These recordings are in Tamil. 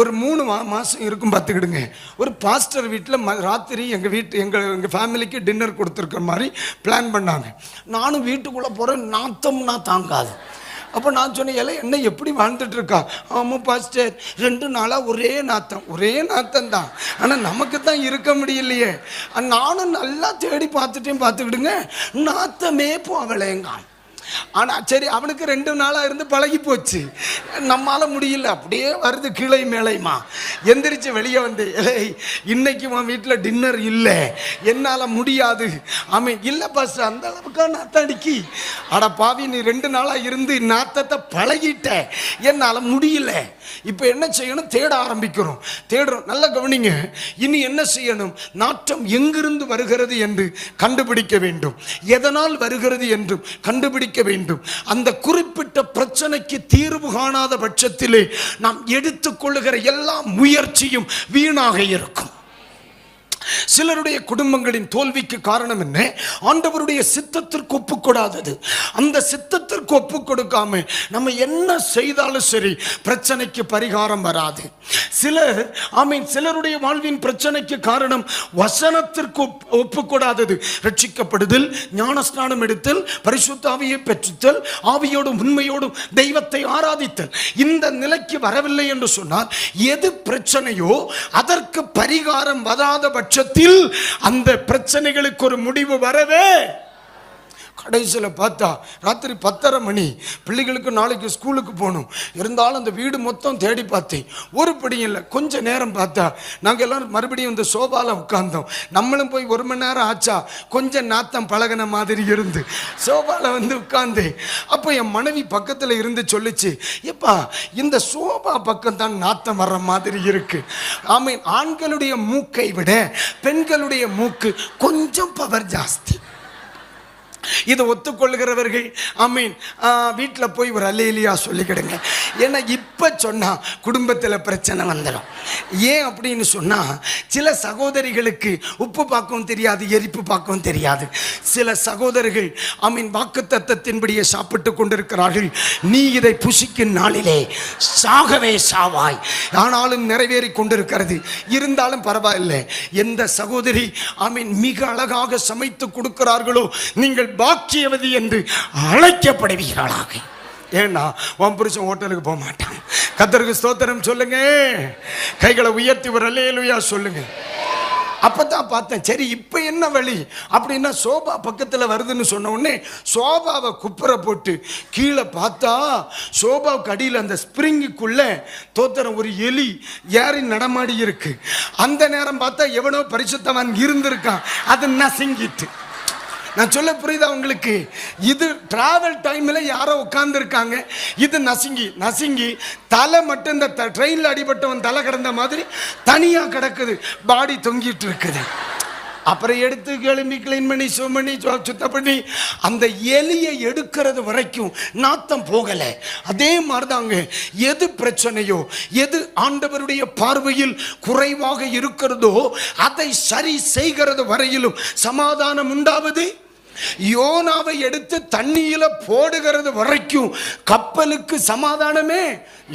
ஒரு மூணு மா மாதம் இருக்கும் பார்த்துக்கிடுங்க. ஒரு பாஸ்டர் வீட்டில் ம ராத்திரி எங்கள் வீட்டு எங்கள் எங்கள் ஃபேமிலிக்கு டின்னர் கொடுத்துருக்க மாதிரி பிளான் பண்ணாங்க. நானும் வீட்டுக்குள்ளே போகிறேன் நாத்தம்னா தாங்காது. அப்போ நான் சொன்னேன் எல்லாம் என்ன எப்படி வாழ்ந்துட்டு இருக்கா? ஆமாம் பாஸ்டர் ரெண்டு நாளாக ஒரே நாத்தம் ஒரே நாத்தம் தான். ஆனால் நமக்கு தான் இருக்க முடியலையே. நானும் நல்லா தேடி பார்த்துட்டேன் பார்த்துக்கிடுங்க. நாத்தமே போகலேங்கான் ஆனால் சரி அவனுக்கு ரெண்டு நாளாக இருந்து பழகி போச்சு. நம்மளால் முடியல அப்படியே வருது கீழே மேலேமா எந்திரிச்சு வெளியே வந்து ஏய் இன்னைக்கு உன் வீட்டில் டின்னர் இல்லை. என்னால் முடியாது. அவன் இல்லை பஸ் அந்த அளவுக்கா நாத்தடிக்கி அட பாவி நீ ரெண்டு நாளாக இருந்து நாத்தத்தை பழகிட்ட. என்னால் முடியல. இப்போ என்ன செய்யணும்? தேட ஆரம்பிக்கிறோம். தேடுறோம். நல்லா கவனிங்க. இனி என்ன செய்யணும்? நாற்றம் எங்கிருந்து வருகிறது என்று கண்டுபிடிக்க வேண்டும். எதனால் வருகிறது என்றும் கண்டுபிடிக்க வேண்டும். அந்த குறிப்பிட்ட பிரச்சனைக்கு தீர்வு காணாத பட்சத்திலே நாம் எடுத்துக்கொள்ளுகிற எல்லா முயற்சியும் வீணாக இருக்கும். சிலருடைய குடும்பங்களின் தோல்விக்கு காரணம் என்ன? ஆண்டவருடைய சித்தத்திற்கு ஒப்பு அந்த சித்தத்திற்கு ஒப்பு கொடுக்காம நம்ம என்ன செய்தாலும் சரி பிரச்சனைக்கு பரிகாரம் வராது. சிலர் ஆமீன் சிலருடைய வாழ்வின் பிரச்சனைக்கு காரணம் வசனத்திற்கு ஒப்- ஒப்பு கொடாதது ரட்சிக்கப்படுதல் ஞானஸ்நானம் எடுத்தல் பரிசுத்த ஆவியை பெற்றுத்தல் ஆவியோடும் உண்மையோடும் தெய்வத்தை ஆராதித்தல். இந்த நிலைக்கு வரவில்லை என்று சொன்னால் எது பிரச்சனையோ அதற்கு பரிகாரம் வராத பட்சத்தில் அந்த பிரச்சனைகளுக்கு ஒரு முடிவு வரவே கடைசியில் பார்த்தா ராத்திரி பத்தரை மணி. பிள்ளைகளுக்கு நாளைக்கு ஸ்கூலுக்கு போகணும். இருந்தாலும் அந்த வீடு மொத்தம் தேடி பார்த்தேன். ஒரு படியும் இல்லை. கொஞ்சம் நேரம் பார்த்தா நாங்கள் எல்லோரும் மறுபடியும் இந்த சோபாவில் உட்காந்தோம் நம்மளும் போய் ஒரு மணி நேரம் ஆச்சா? கொஞ்சம் நாத்தம் பழகின மாதிரி இருந்து சோபாவில் வந்து உட்காந்தேன் அப்போ என் மனைவி பக்கத்தில் இருந்து சொல்லிச்சு எப்பா இந்த சோபா பக்கம் தான் நாத்தம் வர்ற மாதிரி இருக்கு. ஆமீன் ஆண்களுடைய மூக்கை விட பெண்களுடைய மூக்கு கொஞ்சம் பவர் ஜாஸ்தி. இதை ஒத்துக்கொள்கிறவர்கள் அமீன் வீட்டில் போய் ஒரு அல்லேலியா சொல்லிக்கிடுங்க. ஏன்னா இப்போ சொன்னால் குடும்பத்தில் பிரச்சனை வந்துடும் ஏன் அப்படின்னு சொன்னால் சில சகோதரிகளுக்கு உப்பு பார்க்கவும் தெரியாது எரிப்பு பார்க்கவும் தெரியாது. சில சகோதரர்கள் அமீன் வாக்கு தத்தத்தின்படியே சாப்பிட்டு கொண்டிருக்கிறார்கள். நீ இதை புசிக்கும் நாளிலே சாகவே சாவாய். ஆனாலும் நிறைவேறி கொண்டிருக்கிறது. இருந்தாலும் பரவாயில்லை. எந்த சகோதரி ஆமீன் மிக அழகாக சமைத்து கொடுக்கிறார்களோ நீங்கள் பா பாக்கியவதி என்று அழைக்கப்படுவீர்களாக. ஏன்னா உன் புருஷன் ஹோட்டலுக்கு போக மாட்டான். கத்தருக்கு ஸ்தோத்திரம் சொல்லுங்க. கைகளை உயர்த்தி ஒரு அலையலுயா சொல்லுங்க. அப்பதான் பார்த்தேன் சரி இப்போ என்ன வழி? அப்படின்னா சோபா பக்கத்தில் வருதுன்னு சொன்ன உடனே சோபாவை குப்புற போட்டு கீழே பார்த்தா சோபாவுக்கு அடியில் அந்த ஸ்ப்ரிங்குக்குள்ளே தோத்திரம் ஒரு எலி ஏறி நடமாடி இருக்கு. அந்த நேரம் பார்த்தா எவனோ பரிசுத்தவன் இருந்திருக்கான். அது நசுங்கிட்டு. நான் சொல்ல புரியுதா உங்களுக்கு? இது டிராவல் டைமில் யாரோ உட்காந்துருக்காங்க இது நசுங்கி நசுங்கி தலை மட்டும் இந்த ட்ரெயினில் அடிபட்டவன் தலை கிடந்த மாதிரி தனியாக கிடக்குது. பாடி தொங்கிட்டு இருக்குது. அப்புறம் எடுத்து கிளம்பி க்ளீன் பண்ணி சும் பண்ணி சுத்தம் பண்ணி அந்த எலியை எடுக்கிறது வரைக்கும் நாத்தம் போகலை. அதே மாதிரி தாங்க எது பிரச்சனையோ எது ஆண்டவருடைய பார்வையில் குறைவாக இருக்கிறதோ அதை சரி செய்கிறது வரையிலும் சமாதானம் உண்டாவது யோனாவை எடுத்து தண்ணியில போடுகிறது வரைக்கும் கப்பலுக்கு சமாதானமே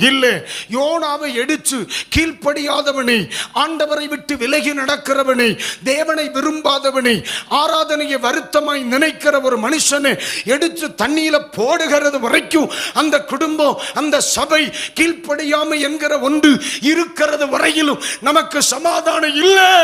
இல்லை. யோனாவை எடுத்து கீழ்ப்படியாதவனை ஆண்டவரை விட்டு விலகி நடக்கிறவனை தேவனை விரும்பாதவனை ஆராதனையை வருத்தமாய் நினைக்கிற ஒரு மனுஷனை எடுத்து தண்ணியில போடுகிறது வரைக்கும் அந்த குடும்பம் அந்த சபை கீழ்ப்படியாமை என்கிற ஒன்று இருக்கிறது வரையிலும் நமக்கு சமாதானம் இல்லை.